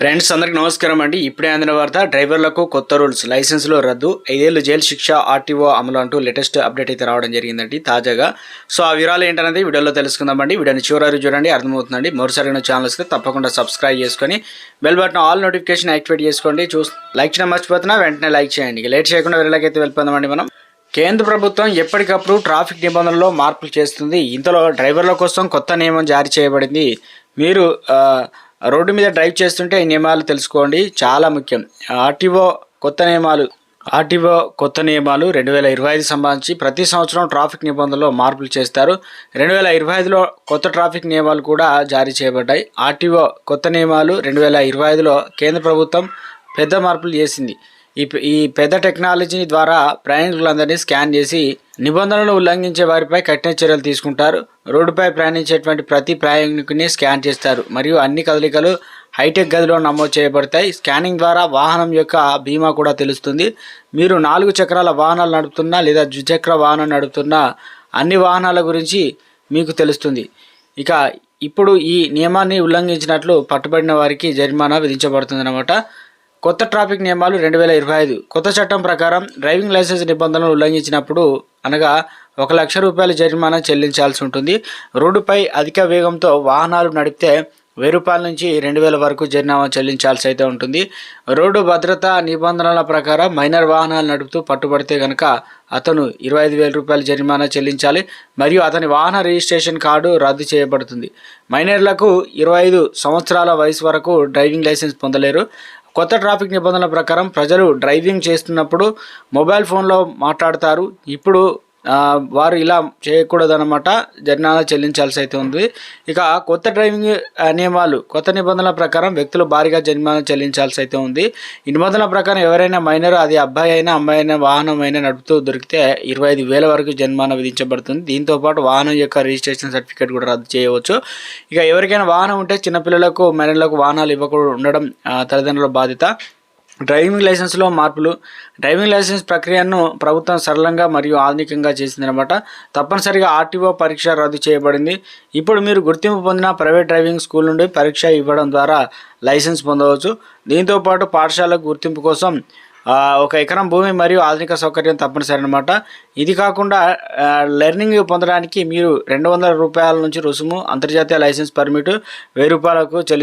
Friends అందరికి నమస్కారం అండి. ఇప్పుడే అందిన వార్త డ్రైవర్లకు కొత్త రూల్స్ లైసెన్స్లో రద్దు ఐదేళ్ళు జైలు శిక్ష ఆర్టీఓ అమలు అంటూ లేటెస్ట్ అప్డేట్ అయితే రావడం జరిగిందండి తాజాగా. సో ఆ వివరాలు ఏంటనేది వీడియోలో తెలుసుకుందామండి. వీడియోని చివరి చూడండి అర్థమవుతుందండి. మరోసారి ఛానల్ వస్తే తప్పకుండా సబ్స్క్రైబ్ చేసుకొని bell button all notification activate చేసుకోండి. చూ లైక్ చేయడం మర్చిపోతున్నా వెంటనే లైక్ చేయండి. లేట్ చేయకుండా వీళ్ళకైతే వెళ్ళిపోదామండి మనం. కేంద్ర ప్రభుత్వం ఎప్పటికప్పుడు ట్రాఫిక్ నిబంధనల్లో మార్పులు చేస్తుంది. ఇంతలో డ్రైవర్ల కోసం కొత్త నియమం జారీ చేయబడింది. మీరు రోడ్డు మీద డ్రైవ్ చేస్తుంటే ఈ నియమాలు తెలుసుకోండి. చాలా ముఖ్యం. ఆర్టీఓ కొత్త నియమాలు ఆర్టీఓ కొత్త నియమాలు రెండు వేల ఇరవై ఐదు సంబంధించి ప్రతి సంవత్సరం ట్రాఫిక్ నిబంధనలో మార్పులు చేస్తారు. రెండు వేల ఇరవై ఐదులో కొత్త ట్రాఫిక్ నియమాలు కూడా జారీ చేయబడ్డాయి. ఆర్టీఓ కొత్త నియమాలు రెండు వేల ఇరవై ఐదులో కేంద్ర ప్రభుత్వం పెద్ద మార్పులు చేసింది. ఈ ఈ పెద్ద టెక్నాలజీ ద్వారా ప్రయాణికులందరినీ స్కాన్ చేసి నిబంధనలు ఉల్లంఘించే వారిపై కఠిన చర్యలు తీసుకుంటారు. రోడ్డుపై ప్రయాణించేటువంటి ప్రతి ప్రయాణికుని స్కాన్ చేస్తారు. మరియు అన్ని కదలికలు హైటెక్ గదిలో నమోదు చేయబడతాయి. స్కానింగ్ ద్వారా వాహనం యొక్క బీమా కూడా తెలుస్తుంది. మీరు నాలుగు చక్రాల వాహనాలు నడుపుతున్నా లేదా ద్విచక్ర వాహనం నడుపుతున్నా అన్ని వాహనాల గురించి మీకు తెలుస్తుంది. ఇక ఇప్పుడు ఈ నియమాన్ని ఉల్లంఘించినట్లు పట్టుబడిన వారికి జరిమానా విధించబడుతుందన్నమాట. కొత్త ట్రాఫిక్ నియమాలు రెండు వేల ఇరవై ఐదు. కొత్త చట్టం ప్రకారం డ్రైవింగ్ లైసెన్స్ నిబంధనలు ఉల్లంఘించినప్పుడు అనగా ఒక లక్ష రూపాయల జరిమానా చెల్లించాల్సి ఉంటుంది. రోడ్డుపై అధిక వేగంతో వాహనాలు నడిపితే వెయ్యి రూపాయల నుంచి రెండు వేల వరకు జరిమానా చెల్లించాల్సి అయితే ఉంటుంది. రోడ్డు భద్రతా నిబంధనల ప్రకారం మైనర్ వాహనాలు నడుపుతూ పట్టుబడితే కనుక అతను ఇరవై ఐదు వేల రూపాయల జరిమానా చెల్లించాలి మరియు అతని వాహన రిజిస్ట్రేషన్ కార్డు రద్దు చేయబడుతుంది. మైనర్లకు ఇరవై ఐదు సంవత్సరాల వయసు వరకు డ్రైవింగ్ లైసెన్స్ పొందలేరు. కొత్త ట్రాఫిక్ నిబంధనల ప్రకారం ప్రజలు డ్రైవింగ్ చేస్తున్నప్పుడు మొబైల్ ఫోన్లో మాట్లాడతారు. ఇప్పుడు వారు ఇలా చేయకూడదనమాట జరిమానా చెల్లించాల్సి అయితే ఉంది. ఇక కొత్త డ్రైవింగ్ నియమాలు కొత్త నిబంధనల ప్రకారం వ్యక్తులు భారీగా జరిమానా చెల్లించాల్సి అయితే ఉంది. ఈ నిబంధనల ప్రకారం ఎవరైనా మైనర్ అది అబ్బాయి అయినా అమ్మాయి అయినా వాహనం అయినా నడుపుతూ దొరికితే ఇరవై ఐదు వేల వరకు జరిమానా విధించబడుతుంది. దీంతో పాటు వాహనం యొక్క రిజిస్ట్రేషన్ సర్టిఫికేట్ కూడా రద్దు చేయవచ్చు. ఇక ఎవరికైనా వాహనం ఉంటే చిన్నపిల్లలకు మైనర్లకు వాహనాలు ఇవ్వకుండా ఉండడం తల్లిదండ్రుల బాధ్యత. డ్రైవింగ్ లైసెన్స్లో మార్పులు. డ్రైవింగ్ లైసెన్స్ ప్రక్రియను ప్రభుత్వం సరళంగా మరియు ఆధునికంగా చేసిందనమాట తప్పనిసరిగా ఆర్టీఓ పరీక్ష రద్దు చేయబడింది. ఇప్పుడు మీరు గుర్తింపు పొందిన ప్రైవేట్ డ్రైవింగ్ స్కూల్ నుండి పరీక్ష ఇవ్వడం ద్వారా లైసెన్స్ పొందవచ్చు. దీంతో పాటు పాఠశాలకు గుర్తింపు కోసం ఒక ఎకరం భూమి మరియు ఆధునిక సౌకర్యం తప్పనిసరి అనమాట ఇది కాకుండా లెర్నింగ్ పొందడానికి మీరు రెండు వందల రూపాయల నుంచి రుసుము అంతర్జాతీయ లైసెన్స్ పర్మిట్ వెయ్యి రూపాయలకు చెల్లించాలి